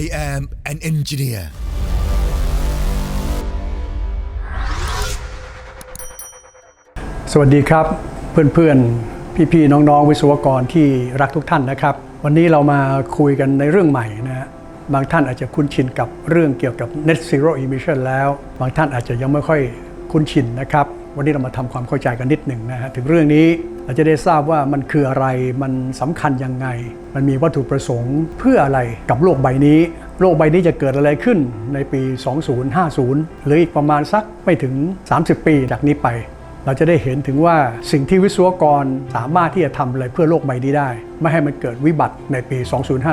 I am an engineer สวัสดีครับ เพื่อนๆ พี่ๆ น้องๆ วิศวกรที่รักทุกท่านนะครับ วันนี้เรามาคุยกันในเรื่องใหม่นะฮะบางท่านอาจจะคุ้นชินกับเรื่องเกี่ยวกับ net zero emission แล้ว บางท่านอาจจะยังไม่ค่อยคุ้นชินนะครับ วันนี้เรามาทำความเข้าใจกันนิดหนึ่งนะฮะถึงเรื่องนี้เราจะได้ทราบว่ามันคืออะไรมันสำคัญยังไง มันมีวัตถุประสงค์เพื่ออะไรกับโลกใบนี้ โลกใบนี้จะเกิดอะไรขึ้นในปี 2050 หรืออีกประมาณสักไม่ถึง 30 ปีจากนี้ไป เราจะได้เห็นถึงว่าสิ่งที่วิศวกรสามารถที่จะทำอะไรเพื่อโลกใบนี้ได้ ไม่ให้มันเกิดวิบัติในปี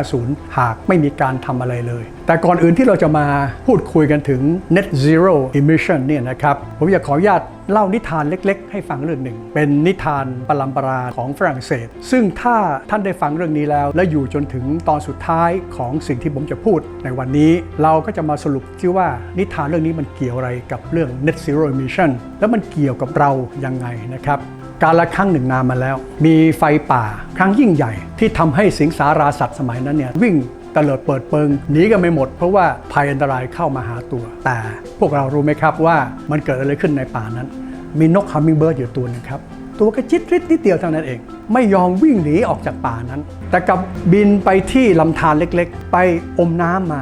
2050 หากไม่มีการทำอะไรเลย แต่ก่อนอื่นที่เราจะมาพูดคุยกันถึง net zero emission เนี่ยนะครับผมอยากขออนุญาต เล่านิทานเล็ก ๆ ให้ฟังเรื่องหนึ่ง เป็นนิทานปรัมปราของฝรั่งเศส ซึ่งถ้าท่านได้ฟังเรื่องนี้แล้ว และอยู่จนถึงตอนสุดท้ายของสิ่งที่ผมจะพูดในวันนี้ เราก็จะมาสรุปที่ว่านิทานเรื่องนี้มันเกี่ยวอะไรกับเรื่อง net zero emission แล้วมันเกี่ยวกับเรายังไงนะครับการละครั้งหนึ่งนานมาแล้ว มีไฟป่าครั้งยิ่งใหญ่ที่ทำให้สิงสาราสัตว์สมัยนั้นเนี่ยวิ่ง ตะเลิดเปิดเปิงหนีกันไม่หมดเพราะว่าภัยอันตรายเข้ามาหาตัว แต่พวกเรารู้ไหมครับว่ามันเกิดอะไรขึ้นในป่านั้น มีนกฮัมมิงเบิร์ดอยู่ตัวหนึงครับตัวกระจิตริดนิดเดียวเท่านั้นเอง ไม่ยอมวิ่งหนีออกจากป่านั้น แต่กลับบินไปที่ลำธารเล็กๆ ไปอมน้ำมา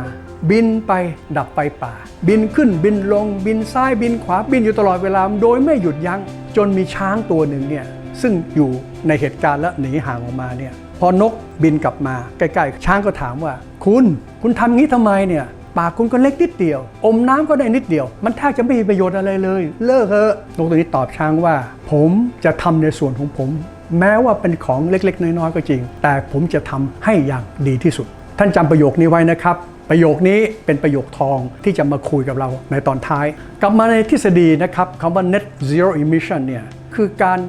บินไปดับไฟป่า บินขึ้นบินลงบินซ้ายบินขวาบินอยู่ตลอดเวลาโดยไม่หยุดยัง้งจนมีช้างตัวหนึ่งเนี่ยซึ่งอยู่ในเหตุการณ์และหนีห่างออกมาเนี่ย พอนกบินกลับมาใกล้ๆช้างก็ถามว่า คุณคุณทำงี้ทำไมเนี่ยปากคุณก็เล็กนิดเดียว อมน้ำก็ได้นิดเดียว มันแทบจะไม่มีประโยชน์อะไรเลย เลิกเถอะนกตัวนี้ตอบช้างว่า ผมจะทำในส่วนของผม แม้ว่าเป็นของเล็กๆ น้อยๆก็จริง แต่ผมจะทำให้อย่างดีที่สุด ท่านจำประโยคนี้ไว้นะครับ ประโยคนี้เป็นประโยคทองที่จะมาคุยกับเราในตอนท้าย กลับมาในทฤษฎีนะครับคำว่า net zero emission เนี่ยคือการ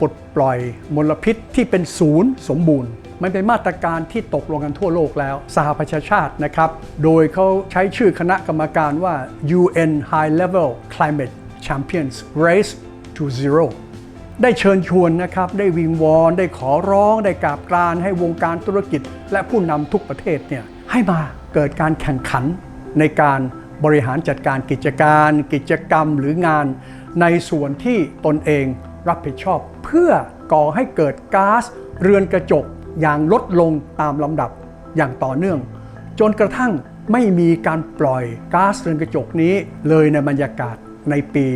ปลดปล่อยมลพิษที่เป็นศูนย์สมบูรณ์ มันเป็นมาตรการที่ตกลงกันทั่วโลกแล้ว สหประชาชาตินะครับ โดยเขาใช้ชื่อคณะกรรมการว่า UN High Level Climate Champions Race to Zero ได้เชิญชวนนะครับ ได้วิงวอน ได้ขอร้อง ได้กราบกรานให้วงการธุรกิจ และผู้นำทุกประเทศเนี่ยให้มาเกิดการแข่งขันในการบริหารจัดการกิจการ กิจกรรมหรืองาน ในส่วนที่ตนเอง รับผิดชอบ เพื่อก่อให้เกิดก๊าซเรือนกระจกอย่างลดลงตามลำดับอย่างต่อเนื่อง จนกระทั่งไม่มีการปล่อยก๊าซเรือนกระจกนี้เลยในบรรยากาศในปี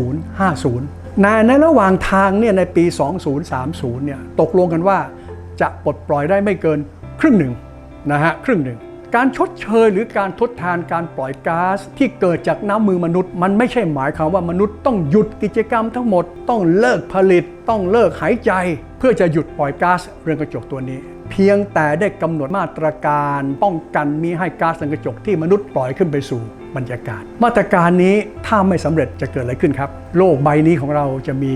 2050 ในในระหว่างทางเนี่ยในปี 2030 เนี่ยตกลงกันว่าจะปลดปล่อยได้ไม่เกินครึ่งหนึ่งนะฮะครึ่งหนึ่ง การชดเชยหรือการทดแทนการปล่อยก๊าซที่เกิดจากน้ำมือมนุษย์ มันไม่ใช่หมายความว่ามนุษย์ต้องหยุดกิจกรรมทั้งหมด ต้องเลิกผลิต ต้องเลิกหายใจ เพื่อจะหยุดปล่อยก๊าซเรือนกระจกตัวนี้ เพียงแต่ได้กำหนดมาตรการป้องกันมีให้ก๊าซเรือนกระจกที่มนุษย์ปล่อยขึ้นไปสู่บรรยากาศ มาตรการนี้ถ้าไม่สำเร็จจะเกิดอะไรขึ้นครับ โลกใบนี้ของเราจะมี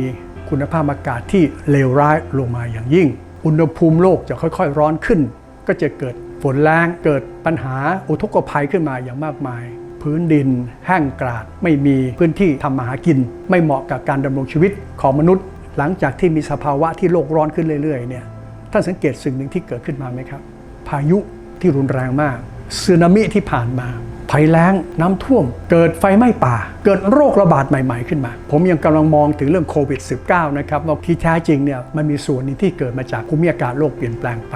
คุณภาพอากาศที่เลวร้ายลงมาอย่างยิ่ง อุณหภูมิโลกจะค่อยๆ ร้อนขึ้น ก็จะเกิด ฝนแรงเกิดปัญหาอุทกภัยขึ้นมาอย่างมากมาย พื้นดินแห้งกราดไม่มีพื้นที่ทำมาหากิน ไม่เหมาะกับการดำรงชีวิตของมนุษย์ หลังจากที่มีสภาวะที่โลกร้อนขึ้นเรื่อยๆเนี่ยท่านสังเกตสิ่งหนึ่งที่เกิดขึ้นมาไหมครับ พายุที่รุนแรงมากสึนามิที่ผ่านมาภัยแล้งน้ำท่วม เกิดไฟไหม้ป่า เกิดโรคระบาดใหม่ ๆ ขึ้นมา ผมยังกำลังมองถึงเรื่องโควิด -19 นะครับว่าที่แท้จริงเนี่ยมันมีส่วนนึงที่เกิดมาจากภูมิอากาศโลกเปลี่ยนแปลงไป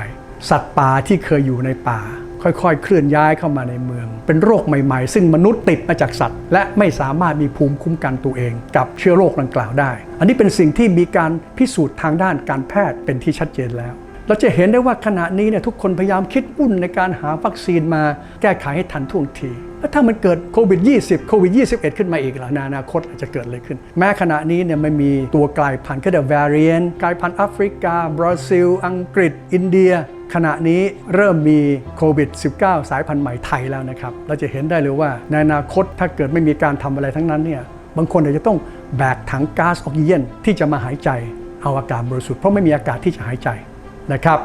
สัตว์ป่าที่เคยอยู่ในป่า ค่อยๆ เคลื่อนย้ายเข้ามาในเมือง เป็นโรคใหม่ๆ ซึ่งมนุษย์ติดมาจากสัตว์ และไม่สามารถมีภูมิคุ้มกันตัวเอง กับเชื้อโรคดังกล่าวได้ อันนี้เป็นสิ่งที่มีการพิสูจน์ทางด้านการแพทย์เป็นที่ชัดเจนแล้ว เราจะเห็นได้ว่าขณะนี้เนี่ยทุกคนพยายามคิดวุ่นในการหาวัคซีนมาแก้ไขให้ทันท่วงทีแล้วถ้ามันเกิดโควิด 20 โควิด 21 ขึ้นมาอีกล่ะในอนาคตอาจจะเกิดอะไรขึ้น แม้ขณะนี้เนี่ยไม่มีตัวกลายพันธุ์ก็เรียก variant กลายพันธุ์แอฟริกา บราซิล อังกฤษ อินเดีย ขณะนี้เริ่มมีโควิด 19 สายพันธุ์ใหม่ไทยแล้วนะครับ เราจะเห็นได้เลยว่าในอนาคตถ้าเกิดไม่มีการทำอะไรทั้งนั้นเนี่ย บางคนอาจจะต้องแบกถังก๊าซออกซิเจนที่จะมาหายใจ เอาอากาศบริสุทธิ์เพราะไม่มีอากาศที่จะหายใจนะครับ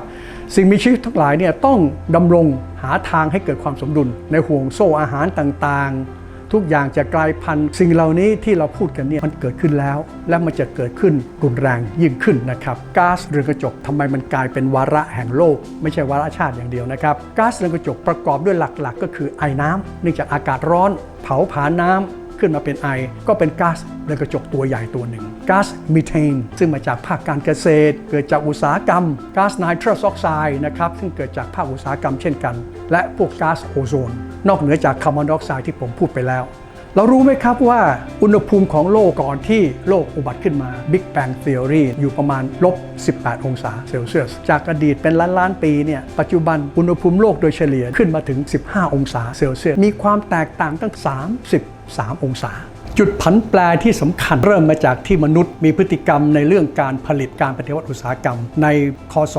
สิ่งมีชีวิตทั้งหลายเนี่ยต้องดำรงหาทางให้เกิดความสมดุลในห่วงโซ่อาหารต่างๆ ทุกอย่างจะกลายพันธุ์สิ่งเหล่านี้ที่เราพูดกันเนี่ยมันเกิดขึ้นแล้ว และมันจะเกิดขึ้นรุนแรงยิ่งขึ้นนะครับก๊าซเรือนกระจกทำไมมันกลายเป็นวาระแห่งโลก ไม่ใช่วาระชาติอย่างเดียวนะครับก๊าซเรือนกระจกประกอบด้วยหลักๆ ก็คือไอ้น้ำเนื่องจากอากาศร้อน เผาผลาญน้ำ ขึ้นมาเป็นไอ ก็เป็นก๊าซเรือนกระจกตัวใหญ่ตัวหนึ่งก๊าซมีเทน ซึ่งมาจากภาคการเกษตร เกิดจากอุตสาหกรรมก๊าซไนโตรสออกไซด์นะครับซึ่งเกิดจากภาคอุตสาหกรรมเช่นกัน และพวกก๊าซโอโซน นอกเหนือจากคาร์บอนไดออกไซด์ที่ผมพูดไปแล้วเรารู้ไหมครับว่าอุณหภูมิของโลกก่อนที่โลกอุบัติขึ้นมา Big Bang Theory อยู่ประมาณลบ 18 องศาเซลเซียส จากอดีตเป็นล้านล้านปีเนี่ยปัจจุบันอุณหภูมิโลกโดยเฉลี่ยขึ้นมาถึง 15 องศาเซลเซียส มีความแตกต่างตั้ง 3 องศา จุดผันแปรที่สำคัญเริ่มมาจากที่มนุษย์มีพฤติกรรมในเรื่องการผลิตการปฏิวัติอุตสาหกรรม ในคศ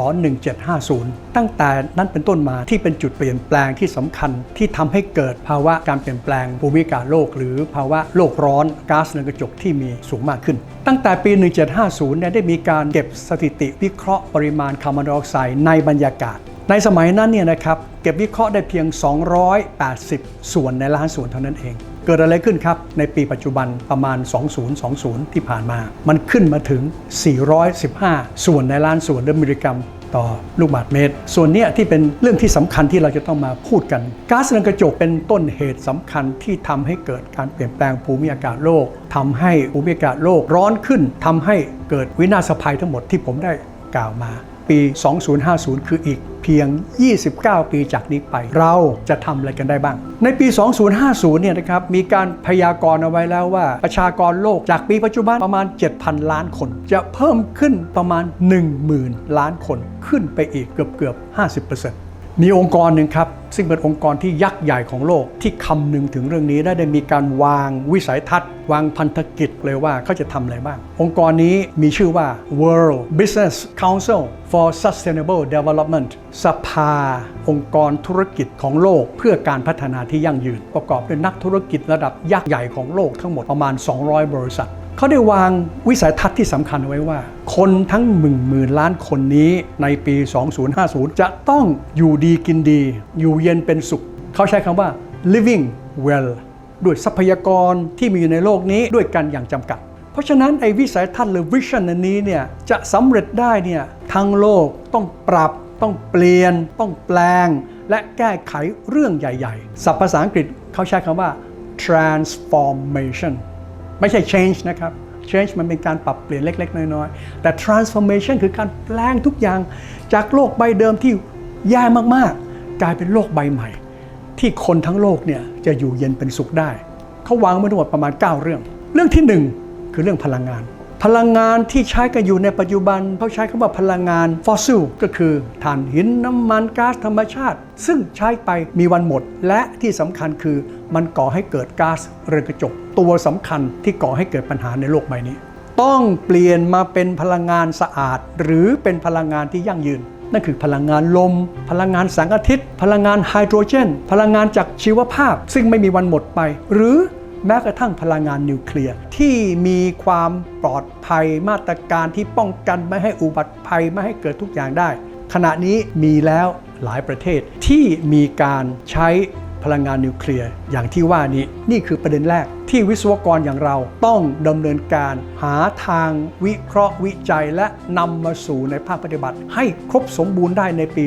1750 ตั้งแต่นั้นเป็นต้นมาที่เป็นจุดเปลี่ยนแปลงที่สำคัญที่ทำให้เกิดภาวะการเปลี่ยนแปลงภูมิอากาศโลก หรือภาวะโลกร้อนก๊าซเรือนกระจกที่มีสูงมากขึ้น ตั้งแต่ปี 1750 เนี่ยได้มีการเก็บสถิติวิเคราะห์ปริมาณคาร์บอนไดออกไซด์ในบรรยากาศในสมัยนั้นเนี่ยนะครับเก็บวิเคราะห์ได้เพียง 280 ส่วนในล้านส่วนเท่านั้นเอง เกิดอะไรขึ้นครับ ในปีปัจจุบันประมาณ 2020 ที่ผ่านมา มันขึ้นมาถึง 415 ส่วนในล้านส่วนหรือมิลลิกรัมต่อลูกบาศก์เมตร ส่วนนี้ที่เป็นเรื่องที่สำคัญที่เราจะต้องมาพูดกันก๊าซเรือนกระจกเป็นต้นเหตุสำคัญที่ทำให้เกิดการเปลี่ยนแปลงภูมิอากาศโลกทำให้ภูมิอากาศโลกร้อนขึ้นทำให้เกิดวินาศภัยทั้งหมดที่ผมได้กล่าวมา ปี 2050 คืออีกเพียง 29 ปีจากนี้ไป เราจะทำอะไรกันได้บ้าง ในปี 2050 เนี่ยนะครับ มีการพยากรณ์เอาไว้แล้วว่า ประชากรโลกจากปีปัจจุบันประมาณ 7,000 ล้านคน จะเพิ่มขึ้นประมาณ 10,000 ล้านคนขึ้นไปอีกเกือบเกือบ 50% มีองค์กรหนึ่งครับ ซึ่งเป็นองค์กรที่ยักษ์ใหญ่ของโลกที่คำนึงถึงเรื่องนี้ได้ได้มีการวางวิสัยทัศน์ วางพันธกิจเลยว่าเขาจะทำอะไรบ้าง องค์กรนี้มีชื่อว่า World Business Council for Sustainable Development สภา องค์กรธุรกิจของโลก เพื่อการพัฒนาที่ยั่งยืน ประกอบด้วยนักธุรกิจระดับยักษ์ใหญ่ของโลกทั้งหมดประมาณ 200 บริษัท เขาได้วางวิสัยทัศน์ที่สำคัญไว้ว่า คนทั้งหมื่นหมื่นล้านคนนี้ในปี 2050 จะต้องอยู่ดีกินดี อยู่เย็นเป็นสุข เขาใช้คำว่า living well ด้วยทรัพยากรที่มีอยู่ในโลกนี้ด้วยกันอย่างจำกัด เพราะฉะนั้นไอ้วิสัยทัศน์หรือวิชั่นนนี้เนี่ยจะสำเร็จได้เนี่ยทั้งโลกต้องปรับ ต้องเปลี่ยน ต้องแปลง และแก้ไขเรื่องใหญ่ ๆ ศัพท์ภาษาอังกฤษเขาใช้คำว่า transformation ไม่ใช่ change นะครับ change มันเป็นการปรับเปลี่ยนเล็ก ๆ น้อย ๆ แต่ transformation คือการแปลงทุกอย่างจากโลกใบเดิมที่แย่มากๆ กลายเป็นโลกใบใหม่ ที่คนทั้งโลกเนี่ยจะอยู่เย็นเป็นสุขได้ เขาวางไว้ทั้งหมดประมาณ 9 เรื่อง เรื่องที่ 1 คือเรื่องพลังงาน พลังงานที่ใช้กันอยู่ในปัจจุบันเขาใช้คำว่าพลังงานฟอสซิลก็คือถ่านหินน้ำมันก๊าซธรรมชาติ ซึ่งใช้ไปมีวันหมด และที่สำคัญคือมันก่อให้เกิดก๊าซเรือนกระจก ตัวสำคัญที่ก่อให้เกิดปัญหาในโลกใบนี้ ต้องเปลี่ยนมาเป็นพลังงานสะอาด หรือเป็นพลังงานที่ยั่งยืนนั่นคือพลังงานลม พลังงานแสงอาทิตย์ พลังงานไฮโดรเจน พลังงานจากชีวภาพ ซึ่งไม่มีวันหมดไป หรือ แม้กระทั่งพลังงานนิวเคลียร์ที่มีความปลอดภัยมาตรการที่ป้องกันไม่ให้อุบัติภัยไม่ให้เกิดทุกอย่างได้ ขณะนี้มีแล้วหลายประเทศที่มีการใช้พลังงานนิวเคลียร์อย่างที่ว่านี้นี่คือประเด็นแรก ที่วิศวกรอย่างเราต้องดำเนินการหาทางวิเคราะห์วิจัยและนำมาสู่ในภาคปฏิบัติ ให้ครบสมบูรณ์ได้ในปี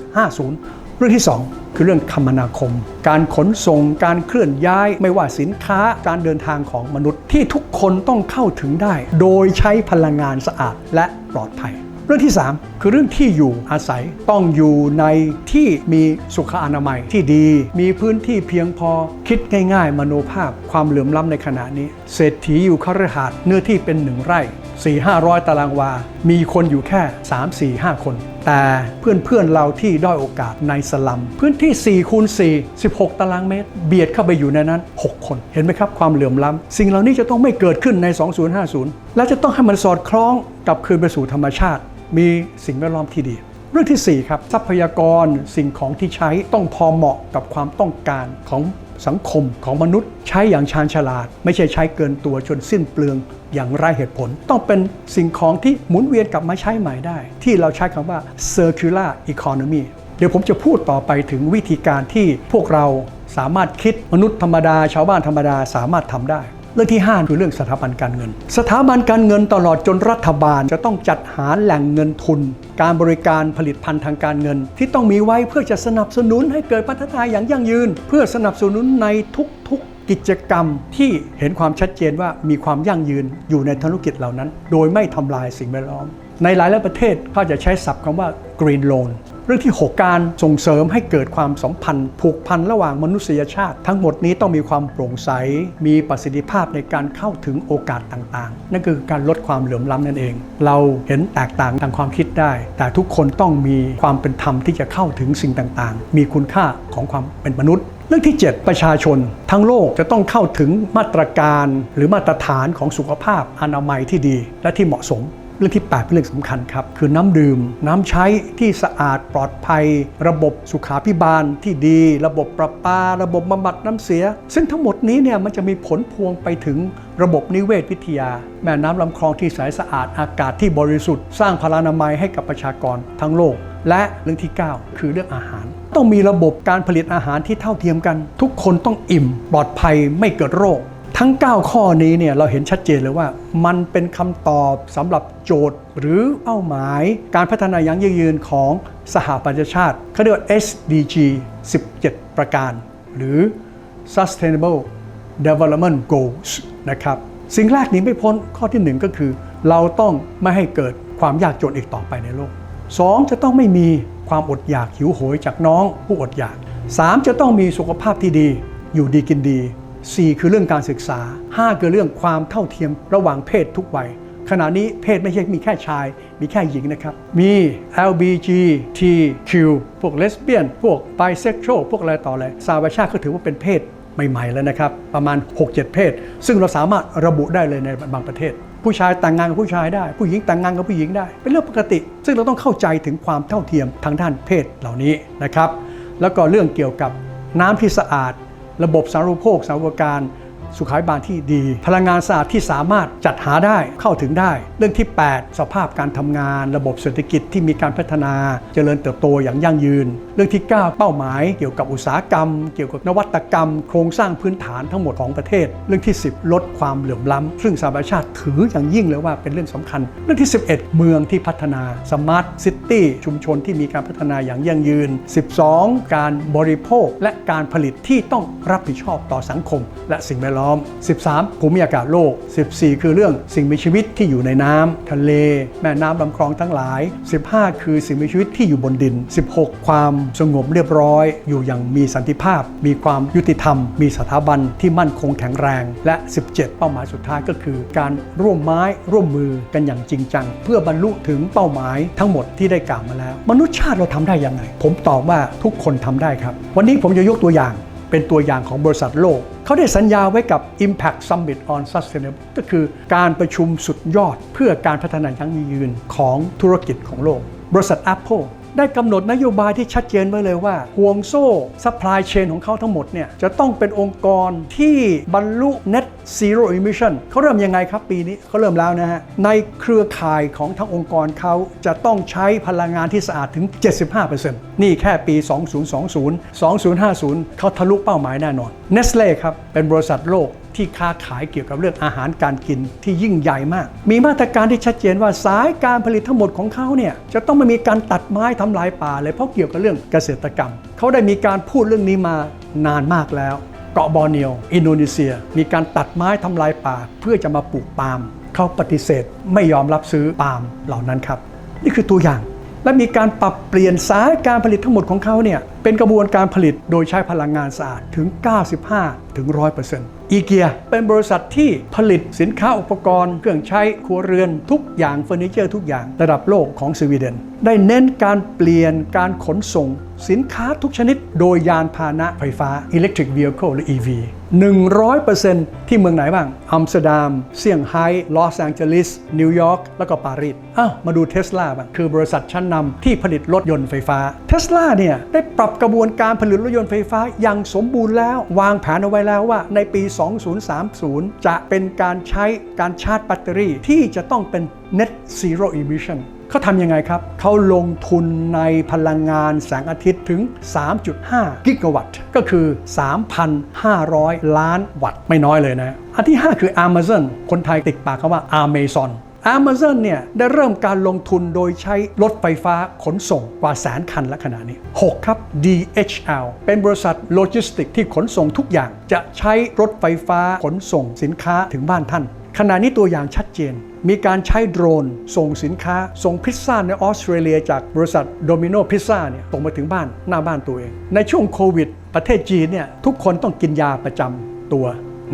2050 เรื่องที่ 2 คือเรื่องคมนาคม การขนส่งการเคลื่อนย้ายไม่ว่าสินค้าการเดินทางของมนุษย์ที่ทุกคนต้องเข้าถึงได้ โดยใช้พลังงานสะอาดและปลอดภัยเรื่องที่ 3 คือเรื่องที่อยู่อาศัยต้องอยู่ในที่มีสุขอนามัยที่ดี มีพื้นที่เพียงพอคิดง่ายๆ มโนภาพความเหลื่อมล้ำในขณะนี้ เศรษฐีอยู่คฤหาสน์เนื้อที่เป็นหนึ่งไร่ 4 500 ตารางวา มีคนอยู่แค่ 3 4 5 คน แต่เพื่อนๆเราที่ด้อยโอกาสในสลัม พื้นที่4คูณ4 16 ตารางเมตร เบียดเข้าไปอยู่ในนั้น 6 คน เห็นไหมครับความเหลื่อมล้ำ สิ่งเหล่านี้จะต้องไม่เกิดขึ้นใน 2050 และจะต้องให้มันสอดคล้องกับคืนไปสู่ธรรมชาติ มีสิ่งแวดล้อมที่ดีเรื่องที่ 4 ครับ ทรัพยากรสิ่งของที่ใช้ต้องพอเหมาะกับความต้องการของ สังคมของมนุษย์ใช้อย่างชาญฉลาด ไม่ใช่ใช้เกินตัวจนสิ้นเปลืองอย่างไร้เหตุผล ต้องเป็นสิ่งของที่หมุนเวียนกลับมาใช้ใหม่ได้ ที่เราใช้คำว่า circular economy เดี๋ยวผมจะพูดต่อไปถึงวิธีการที่พวกเราสามารถคิดมนุษย์ธรรมดา ชาวบ้านธรรมดาสามารถทำได้ เรื่องที่ 5 คือเรื่องสถาบันการเงิน สถาบันการเงินตลอดจนรัฐบาลจะต้องจัดหาแหล่งเงินทุน การบริการผลิตภัณฑ์ทางการเงิน ที่ต้องมีไว้เพื่อจะสนับสนุนให้เกิดพัฒนาอย่างยั่งยืน เพื่อสนับสนุนในทุกๆกิจกรรมที่เห็นความชัดเจนว่ามีความยั่งยืนอยู่ในธุรกิจเหล่านั้น โดยไม่ทำลายสิ่งแวดล้อม ในหลายหลายประเทศเขาจะใช้ศัพท์คำว่า green loan เรื่องที่ 6 การส่งเสริมให้เกิดความสัมพันธ์ ผูกพันระหว่างมนุษยชาติ ทั้งหมดนี้ต้องมีความโปร่งใส มีประสิทธิภาพในการเข้าถึงโอกาสต่างๆ นั่นคือการลดความเหลื่อมล้ำนั่นเอง เราเห็นแตกต่างทางความคิดได้ แต่ทุกคนต้องมีความเป็นธรรมที่จะเข้าถึงสิ่งต่างๆ มีคุณค่าของความเป็นมนุษย์เรื่องที่ 7 ประชาชน ทั้งโลกจะต้องเข้าถึงมาตรการหรือมาตรฐานของสุขภาพอนามัยที่ดีและที่เหมาะสม เรื่องที่ 8 เป็นเรื่องสำคัญครับ คือน้ำดื่ม น้ำใช้ที่สะอาดปลอดภัย ระบบสุขาพิบาลที่ดี ระบบประปา ระบบบำบัดน้ำเสีย ซึ่งทั้งหมดนี้เนี่ยมันจะมีผลพวงไปถึงระบบนิเวศวิทยา แม่น้ำลำคลองที่ใสสะอาดอากาศที่บริสุทธิ์ สร้างพลานามัยให้กับประชากรทั้งโลก และเรื่องที่ 9 คือเรื่องอาหาร ต้องมีระบบการผลิตอาหารที่เท่าเทียมกัน ทุกคนต้องอิ่ม ปลอดภัยไม่เกิดโรค ทั้ง 9 ข้อนี้เนี่ยเราเห็นชัดเจนเลยว่า มันเป็นคำตอบสำหรับโจทย์หรือเป้าหมาย การพัฒนาอย่างยั่งยืนของสหประชาชาติเขาเรียกว่า SDG 17 ประการ หรือ Sustainable Development Goals นะครับสิ่งแรกหนี้ไม่พ้นข้อที่ 1 ก็คือ เราต้องไม่ให้เกิดความยากจนอีกต่อไปในโลก 2. จะต้องไม่มีความอดอยากหิวโหยจากน้องผู้อดอยาก 3. จะต้องมีสุขภาพที่ดี อยู่ดีกินดี 4 คือเรื่องการศึกษา 5 คือเรื่องความเท่าเทียมระหว่างเพศทุกวัย ขณะนี้เพศไม่ใช่มีแค่ชาย มีแค่หญิงนะครับ มี LBGTQ พวกเลสเบี้ยน พวกไบเซ็กชวลพวกอะไรต่ออะไรสาวชาติก็ถือว่าเป็นเพศใหม่ๆแล้วนะครับ ประมาณ 6-7 เพศ ซึ่งเราสามารถระบุได้เลยในบางประเทศ ผู้ชายแต่งงานกับผู้ชายได้ ผู้หญิงแต่งงานกับผู้หญิงได้ เป็นเรื่องปกติ ซึ่งเราต้องเข้าใจถึงความเท่าเทียมทางด้านเพศเหล่านี้นะครับ แล้วก็เรื่องเกี่ยวกับน้ำที่สะอาด ระบบสารุโภคสาธารณการ สุขาภิบาลที่ดี พลังงานสะอาดที่สามารถจัดหาได้เข้าถึงได้ เรื่องที่ 8 สภาพการทำงาน ระบบเศรษฐกิจที่มีการพัฒนา เจริญเติบโตอย่างยั่งยืน เรื่องที่ 9 เป้าหมาย เกี่ยวกับอุตสาหกรรม เกี่ยวกับนวัตกรรม โครงสร้างพื้นฐานทั้งหมดของประเทศ เรื่องที่ 10 ลดความเหลื่อมล้ำซึ่งสหประชาชาติถืออย่างยิ่งเลยว่าเป็นเรื่องสำคัญ เรื่องที่ 11 เมืองที่พัฒนาสมาร์ทซิตี้ชุมชนที่มีการพัฒนาอย่างยั่งยืน 12 การบริโภคและการผลิตที่ต้องรับผิดชอบต่อสังคม และสิ่งแวดล้อม13 ภูมิอากาศโลก 14 คือเรื่องสิ่งมีชีวิตที่อยู่ในน้ำทะเล แม่น้ำลำคลองทั้งหลาย 15 คือสิ่งมีชีวิตที่อยู่บนดิน 16 ความสงบเรียบร้อย อยู่อย่างมีสันติภาพ มีความยุติธรรม มีสถาบันที่มั่นคงแข็งแรง และ 17 เป้าหมายสุดท้ายก็คือ การร่วมไม้ร่วมมือกันอย่างจริงจัง เพื่อบรรลุถึงเป้าหมายทั้งหมดที่ได้กล่าวมาแล้ว มนุษยชาติเราทำได้ยังไง ผมตอบว่าทุกคนทำได้ครับ วันนี้ผมจะยกตัวอย่าง เป็นตัวอย่างของบริษัทโลก เขาได้สัญญาไว้กับ Impact Summit on Sustainable ก็คือการประชุมสุดยอดเพื่อการพัฒนายั่งยืนของธุรกิจของโลก บริษัท Apple ได้กำหนดนโยบายที่ชัดเจนไว้เลยว่า ห่วงโซ่ซัพพลายเชนของเขาทั้งหมดเนี่ยจะต้องเป็นองค์กรที่บรรลุ Net Zero Emission เขาเริ่มยังไงครับปีนี้เขาเริ่มแล้วนะฮะ ในเครือข่ายของทั้งองค์กรเขาจะต้องใช้พลังงานที่สะอาดถึง 75%นี่แค่ปี 2020 2050 เขาทะลุเป้าหมายแน่นอน Nestle ครับเป็นบริษัทโลกที่ค้าขายเกี่ยวกับเรื่องอาหารการกินที่ยิ่งใหญ่มาก มีมาตรการที่ชัดเจนว่าสายการผลิตทั้งหมดของเขาเนี่ยจะต้องไม่มีการตัดไม้ทำลายป่าเลยเพราะเกี่ยวกับเรื่องเกษตรกรรม เขาได้มีการพูดเรื่องนี้มานานมากแล้ว เกาะบอร์เนียว อินโดนีเซีย มีการตัดไม้ทำลายป่าเพื่อจะมาปลูกปาล์มเขาปฏิเสธไม่ยอมรับซื้อปาล์มเหล่านั้นครับ นี่คือตัวอย่าง และมีการปรับเปลี่ยนสายการผลิตทั้งหมดของเขาเนี่ยเป็นกระบวนการผลิตโดยใช้พลังงานสะอาดถึง 95ถึง100% อีเกียเป็นบริษัทที่ผลิตสินค้าอุปกรณ์ เครื่องใช้ครัวเรือนทุกอย่างเฟอร์นิเจอร์ทุกอย่างระดับโลกของสวีเดน ได้เน้นการเปลี่ยนการขนส่ง สินค้าทุกชนิด โดยยานพาหนะไฟฟ้า Electric Vehicle หรือ EV 100%ที่เมืองไหนบ้าง อัมสเตอร์ดัม เซี่ยงไฮ้ ลอสแองเจลิส นิวยอร์ก แล้วก็ปารีส อ้าว มาดูเทสลาบ้าง คือบริษัทชั้นนำที่ผลิตรถยนต์ไฟฟ้า เทสลาเนี่ย ได้ปรับกระบวนการผลิตรถยนต์ไฟฟ้าอย่างสมบูรณ์แล้ว วางแผนเอาไว้แล้วว่าในปี 2030 จะเป็นการใช้การชาร์จแบตเตอรี่ที่จะต้องเป็น net zero emission เขาทำยังไงครับ เขาลงทุนในพลังงานแสงอาทิตย์ถึง 3.5 กิกะวัตต์ ก็คือ 3,500 ล้านวัตต์ไม่น้อยเลยนะ อันที่ 5 คือ Amazon คนไทยติดปากคำว่า Amazon Amazon เนี่ยได้เริ่มการลงทุนโดยใช้รถไฟฟ้าขนส่งกว่าแสนคันและขณะนี้ 6 ครับ DHL เป็นบริษัทโลจิสติกที่ขนส่งทุกอย่าง จะใช้รถไฟฟ้าขนส่งสินค้าถึงบ้านท่าน ขณะนี้ตัวอย่างชัดเจน มีการใช้โดรน ส่งสินค้า ส่งพิซซ่าในออสเตรเลียจากบริษัทโดมิโนพิซซ่าเนี่ยส่งมาถึงบ้านหน้าบ้านตัวเอง ในช่วงโควิด ประเทศจีนเนี่ยทุกคนต้องกินยาประจำตัว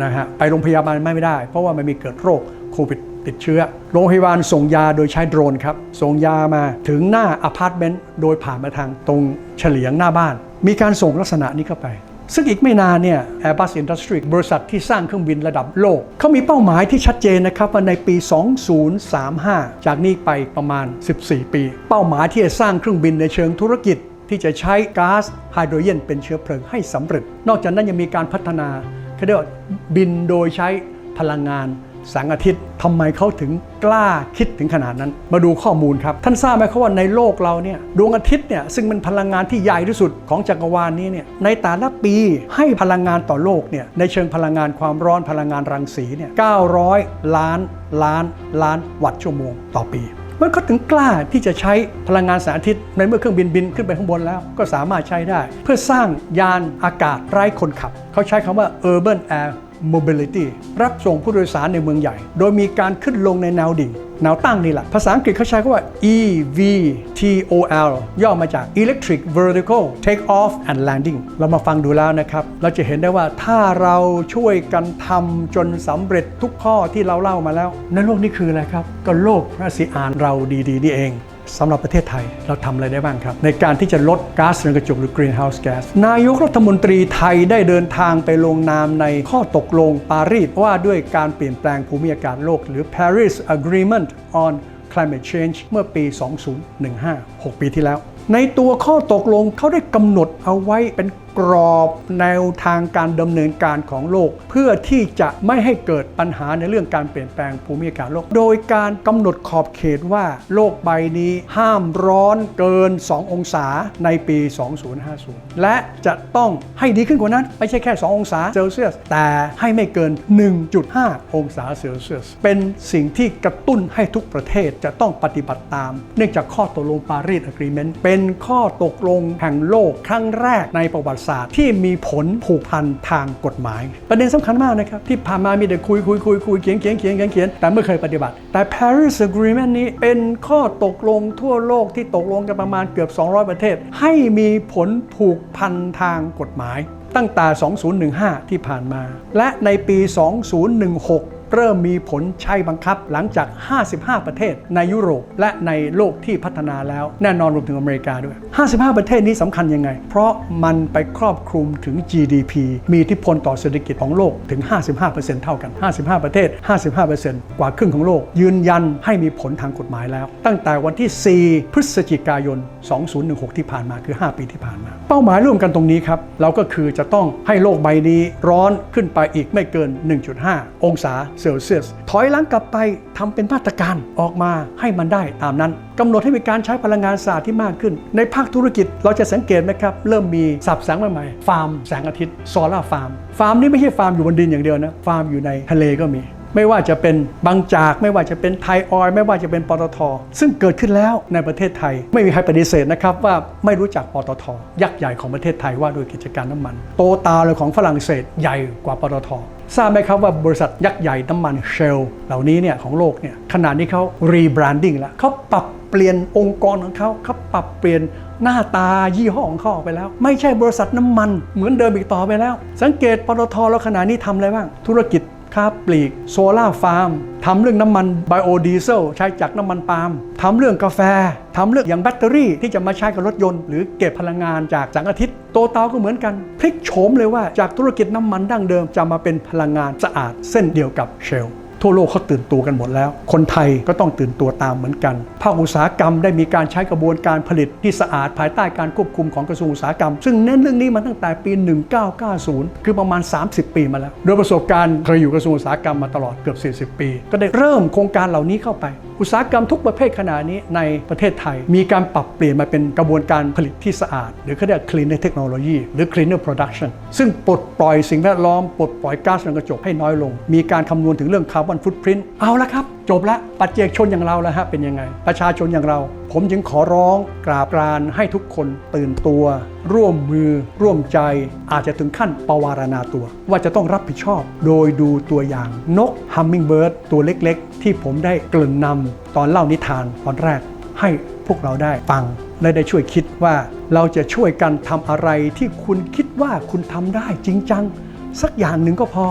นะฮะไปโรงพยาบาลไม่ได้ เพราะว่ามันมีเกิดโรคโควิดติดเชื้อ โรงพยาบาลส่งยาโดยใช้โดรนครับ ส่งยามาถึงหน้าอพาร์ตเมนต์โดยผ่านมาทางตรงเฉลียงหน้าบ้าน มีการส่งลักษณะนี้เข้าไป ซึ่งอีกไม่นานเนี่ย Airbus Industry บริษัทที่สร้างเครื่องบินระดับโลก เขามีเป้าหมายที่ชัดเจนนะครับว่าในปี 2035 จากนี้ไปประมาณ 14 ปี เป้าหมายที่จะสร้างเครื่องบินในเชิงธุรกิจ ที่จะใช้ก๊าซไฮโดรเจนเป็นเชื้อเพลิงให้สำเร็จ นอกจากนั้นยังมีการพัฒนาเขาเรียกว่าบินโดยใช้พลังงาน สงอาทิตย์ทำไมเขาถึงกล้าคิดถึงขนาดนั้น มาดูข้อมูลครับ ท่านทราบไหมครับว่าในโลกเราเนี่ยดวงอาทิตย์เนี่ยซึ่งเป็นพลังงานที่ใหญ่ที่สุดของจักรวาลนี้เนี่ยในแต่ละปีให้พลังงานต่อโลกเนี่ยในเชิงพลังงานความร้อนพลังงานรังสีเนี่ย900 ล้าน ล้าน ล้าน วัตต์ชั่วโมงต่อปีมันก็ถึงกล้าที่จะใช้พลังงานแสงอาทิตย์ในเมื่อเครื่องบินบินขึ้นไปข้างบนแล้วก็สามารถใช้ได้ เพื่อสร้างยานอากาศไร้คนขับ เขาใช้คำว่า urban air mobility รับส่งผู้โดยสารในเมืองใหญ่ โดยมีการขึ้นลงในแนวดิ่ง แนวตั้งนี่แหละ ภาษาอังกฤษเขาใช้คำว่า EVTOL ย่อมาจาก Electric Vertical Take Off and Landing เรามาฟังดูแล้วนะครับ เราจะเห็นได้ว่าถ้าเราช่วยกันทำจนสำเร็จทุกข้อที่เราเล่ามาแล้ว ในโลกนี้คืออะไรครับ ก็โลกพระสิอานเราดีๆนี่เอง สำหรับประเทศไทยเราทำอะไรได้บ้างครับ ในการที่จะลดก๊าซเรือนกระจกหรือ greenhouse gas นายกรัฐมนตรีไทยได้เดินทางไปลงนามในข้อตกลงปารีสว่าด้วยการเปลี่ยนแปลงภูมิอากาศโลก หรือ Paris Agreement on Climate Change เมื่อปี 2015 6 ปีที่แล้ว ในตัวข้อตกลงเขาได้กำหนดเอาไว้เป็น กรอบแนวทางการดำเนินการของโลก เพื่อที่จะไม่ให้เกิดปัญหาในเรื่องการเปลี่ยนแปลงภูมิอากาศโลก โดยการกำหนดขอบเขตว่าโลกใบนี้ห้ามร้อนเกิน 2 องศาในปี 2050 และจะต้องให้ดีขึ้นกว่านั้น ไม่ใช่แค่ 2 องศาเซลเซียส แต่ให้ไม่เกิน 1.5 องศาเซลเซียส เป็นสิ่งที่กระตุ้นให้ทุกประเทศจะต้องปฏิบัติตาม เนื่องจากข้อตกลงปารีสอะกรีเมนต์เป็นข้อตกลงแห่งโลกครั้งแรกในประวัติศาสตร์ที่มีผลผูกพันทางกฎหมาย ประเด็นสำคัญมากนะครับที่ผ่านมามีแต่คุยคุยคุยคุยเขียนเขียนเขียนเขียนเขียนแต่ไม่เคยปฏิบัติ แต่ Paris Agreement นี้เป็นข้อตกลงทั่วโลกที่ตกลงกันประมาณเกือบ 200 ประเทศ ให้มีผลผูกพันทางกฎหมาย ตั้งแต่ 2015 ที่ผ่านมา และในปี 2016 เริ่มมีผลใช้บังคับหลังจาก 55 ประเทศในยุโรปและในโลกที่พัฒนาแล้วแน่นอนรวมถึงอเมริกาด้วย 55 ประเทศนี้สำคัญยังไง เพราะมันไปครอบคลุมถึง GDP มีอิทธิพลต่อเศรษฐกิจของโลกถึง 55%เท่ากัน 55 ประเทศ 55%กว่าครึ่งของโลก ยืนยันให้มีผลทางกฎหมายแล้ว ตั้งแต่วันที่ 4 พฤศจิกายน 2016 ที่ผ่านมาคือ 5 ปีที่ผ่านมา เป้าหมายร่วมกันตรงนี้ครับเราก็คือจะต้องให้โลกใบนี้ร้อนขึ้นไปอีกไม่เกิน 1.5 องศาเซลเซียส ถอยหลังกลับไปทำเป็นมาตรการออกมาให้มันได้ตามนั้นกำหนดให้มีการใช้พลังงานสะอาดที่มากขึ้น ในภาคธุรกิจเราจะสังเกตไหมครับ เริ่มมีสับแสงใหม่ๆฟาร์มแสงอาทิตย์โซลาร์ฟาร์มฟาร์มนี้ไม่ใช่ฟาร์มอยู่บนดินอย่างเดียวนะฟาร์มอยู่ในทะเลก็มี ไม่ว่าจะเป็นบางจาก ไม่ว่าจะเป็นไทยออยไม่ว่าจะเป็นปตท ซึ่งเกิดขึ้นแล้วในประเทศไทย ไม่มีใครปฏิเสธนะครับว่าไม่รู้จักปตท ยักษ์ใหญ่ของประเทศไทยว่าโดยกิจการน้ำมัน โตตาเลยของฝรั่งเศสใหญ่กว่าปตท ทราบไหมครับว่าบริษัทยักษ์ใหญ่น้ำมันเชลเหล่านี้เนี่ยของโลกเนี่ยขณะนี้เขารีแบรนดิ้งแล้วเขาปรับเปลี่ยนองค์กรของเขาเขาปรับเปลี่ยนหน้าตายี่ห้อของเขาออกไปแล้ว ไม่ใช่บริษัทน้ำมันเหมือนเดิมอีกต่อไปแล้ว สังเกตปตทเราขณะนี้ทำอะไรบ้างธุรกิจ ค้าปลีกโซลาฟาร์มทำเรื่องน้ำมันไบโอดีเซลใช้จากน้ำมันปาล์มทำเรื่องกาแฟทำเรื่องอย่างแบตเตอรี่ที่จะมาใช้กับรถยนต์ หรือเก็บพลังงานจากแสงอาทิตย์โตเตาก็เหมือนกัน พลิกโฉมเลยว่าจากธุรกิจน้ำมันดั้งเดิมจะมาเป็นพลังงานสะอาดเส้นเดียวกับเชล ทั่วโลกเขาตื่นตัวกันหมดแล้ว คนไทยก็ต้องตื่นตัวตามเหมือนกัน ภาคอุตสาหกรรมได้มีการใช้กระบวนการผลิตที่สะอาดภายใต้การควบคุมของกระทรวงอุตสาหกรรม ซึ่งเน้นเรื่องนี้มาตั้งแต่ปี 1990 คือประมาณ 30 ปีมาแล้ว โดยประสบการณ์เคยอยู่กระทรวงอุตสาหกรรมมาตลอดเกือบ 40 ปี ก็ได้เริ่มโครงการเหล่านี้เข้าไป อุตสาหกรรมทุกประเภทขณะนี้ในประเทศไทย มีการปรับเปลี่ยนมาเป็นกระบวนการผลิตที่สะอาด หรือเขาเรียก cleaner technology หรือ cleaner production ซึ่งปลดปล่อยสิ่งแวดล้อมปลดปล่อยก๊าซเรือนกระจกให้น้อยลง มีการคำนวณถึงเรื่องคาร์บอนฟุตพิ้นเอาละครับ จบละปัจเจกชนอย่างเราแล้วฮะเป็นยังไง ประชาชนอย่างเรา ผมจึงขอร้องกราบกรานให้ทุกคนตื่นตัว ร่วมมือ ร่วมใจ อาจจะถึงขั้นปวารณาตัว ว่าจะต้องรับผิดชอบ โดยดูตัวอย่าง นกฮัมมิงเบิร์ดตัวเล็กๆ ที่ผมได้เกริ่นนำตอนเล่านิทานตอนแรก ให้พวกเราได้ฟังและได้ช่วยคิดว่าเราจะช่วยกันทำอะไรที่คุณคิดว่าคุณทำได้จริงจังสักอย่างหนึ่งก็พอ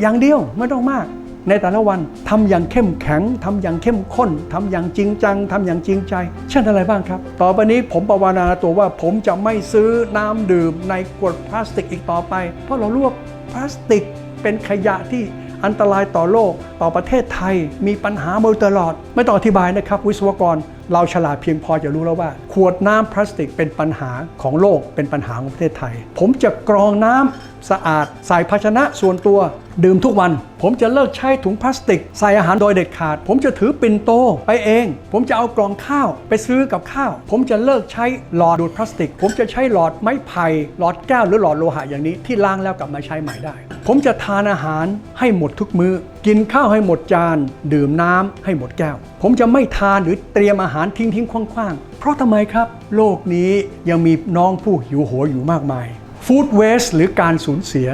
อย่างเดียวไม่ต้องมาก ในแต่ละวันทำอย่างเข้มแข็งทำอย่างเข้มข้นทำอย่างจริงจังทำอย่างจริงใจ เช่นอะไรบ้างครับ ต่อไปนี้ผมประวานาตัวว่าผมจะไม่ซื้อน้ำดื่มในขวดพลาสติกอีกต่อไป เพราะเราลวกพลาสติกเป็นขยะที่อันตรายต่อโลกต่อประเทศไทย มีปัญหามาตลอด ไม่ต้องอธิบายนะครับ วิศวกร เราฉลาดเพียงพอจะรู้แล้วว่า ขวดน้ำพลาสติกเป็นปัญหาของโลกเป็นปัญหาของประเทศไทย ผมจะกรองน้ำสะอาดใส่ภาชนะส่วนตัว ดื่มทุกวัน ผมจะเลิกใช้ถุงพลาสติก ใส่อาหารโดยเด็ดขาด ผมจะถือปิ่นโตไปเอง ผมจะเอากล่องข้าวไปซื้อกับข้าว ผมจะเลิกใช้หลอดดูดพลาสติก ผมจะใช้หลอดไม้ไผ่หลอดแก้วหรือหลอดโลหะอย่างนี้ที่ล้างแล้วกลับมาใช้ใหม่ได้ ผมจะทานอาหารให้หมดทุกมือ้อกินข้าวให้หมดจาน ดื่มน้ำให้หมดแก้ว ผมจะไม่ทานหรือเตรียมอาหารทิ้งทิ้งคว้างๆ เพราะทำไมครับ โลกนี้ยังมีน้องผู้หิวโหยอยู่มากมายฟู้ดเวสหรือการสูญเสีย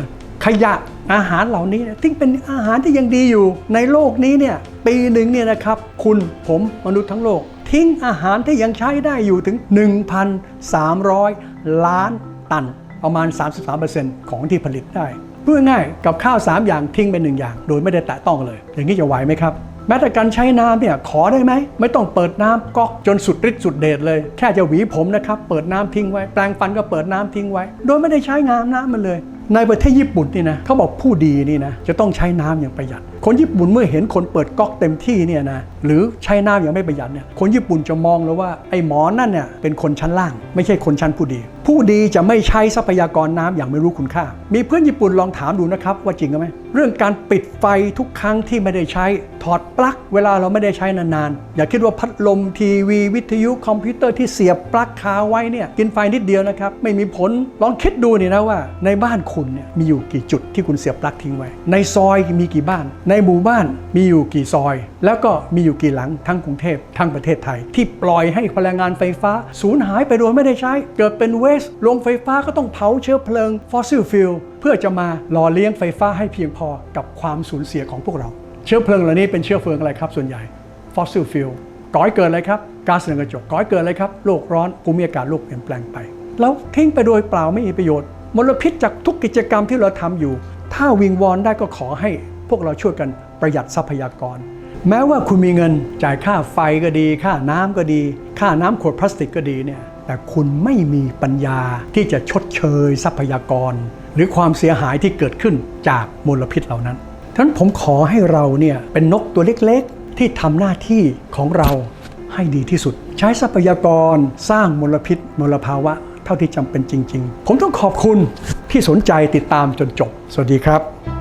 ขยะอาหารเหล่านี้เนี่ยที่เป็นอาหารที่ยังดีอยู่ ในโลกนี้เนี่ยปีหนึ่งเนี่ยนะครับ คุณผมมนุษย์ทั้งโลก ทิ้งอาหารที่ยังใช้ได้อยู่ถึง 1,300 ล้านตันประมาณ 33%ของที่ผลิตได้ พูดง่ายกับข้าว 3 อย่างทิ้งไปหนึ่งอย่าง โดยไม่ได้แตะต้องเลย อย่างนี้จะไหวไหมครับแม้แต่การใช้น้ำเนี่ยขอได้ไหม ไม่ต้องเปิดน้ำก๊อกจนสุดฤทธิ์สุดเดชเลย แค่จะหวีผมนะครับเปิดน้ำทิ้งไว้ แปรงฟันก็เปิดน้ำทิ้งไว้ โดยไม่ได้ใช้งามน้ำมันเลย ในประเทศญี่ปุ่นนี่นะเขาบอกผู้ดีนี่นะจะต้องใช้น้ำอย่างประหยัด คนญี่ปุ่นเมื่อเห็นคนเปิดก๊อกเต็มที่เนี่ยนะหรือใช้น้ำอย่างไม่ประหยัดเนี่ยคนญี่ปุ่นจะมองเลยว่าไอ้หมอนั่นเนี่ยเป็นคนชั้นล่าง ไม่ใช่คนชั้นผู้ดี ผู้ดีจะไม่ใช้ทรัพยากรน้ำอย่างไม่รู้คุณค่า มีเพื่อนญี่ปุ่นลองถามดูนะครับ ว่าจริงไหมเรื่องการปิดไฟทุกครั้งที่ไม่ได้ใช้ถอดปลั๊กเวลาเราไม่ได้ใช้นานๆอย่าคิดว่าพัดลมทีวีวิทยุคอมพิวเตอร์ที่เสียบปลั๊กคาไว้เนี่ยกินไฟนิดเดียวนะครับไม่มีผลลองคิดดูนี่นะว่า ในบ้านคุณเนี่ยมีอยู่กี่จุดที่คุณเสียบปลั๊กทิ้งไว้ ในซอยมีกี่บ้านในหมู่บ้านมีอยู่กี่ซอย แล้วก็มีอยู่กี่หลังทั้งกรุงเทพทั้งประเทศไทย ที่ปล่อยให้พลังงานไฟฟ้า สูญหายไปโดยไม่ได้ใช้ เกิดเป็นเวสโรงไฟฟ้าก็ต้องเผาเชื้อเพลิงฟอสซิลฟิลเพื่อจะมาหล่อเลี้ยงไฟฟ้าให้เพียงพอกับความสูญเสียของพวกเรา เชื้อเพลิงเหล่านี้เป็นเชื้อเพลิงอะไรครับส่วนใหญ่ฟอสซิลฟิลก่อให้เกิดอะไรครับก๊าซเรือนกระจกก่อให้เกิดอะไรครับโลกร้อนภูมิอากาศโลกเปลี่ยนแปลงไปแล้วทิ้งไปโดยเปล่าไม่มีประโยชน์ มลพิษจากทุกกิจกรรมที่เราทำอยู่ ถ้าวิงวอนได้ก็ขอให้ พวกเราช่วยกันประหยัดทรัพยากร แม้ว่าคุณมีเงินจ่ายค่าไฟก็ดี ค่าน้ำก็ดี ค่าน้ำขวดพลาสติกก็ดีเนี่ยแต่คุณไม่มีปัญญาที่จะชดเชยทรัพยากร หรือความเสียหายที่เกิดขึ้นจากมลพิษเหล่านั้นฉะนั้นผมขอให้เราเนี่ยเป็นนกตัวเล็กๆ ที่ทำหน้าที่ของเราให้ดีที่สุด ใช้ทรัพยากรสร้างมลพิษ มลภาวะ เท่าที่จำเป็นจริง ๆ ผมต้องขอบคุณที่สนใจติดตามจนจบ สวัสดีครับ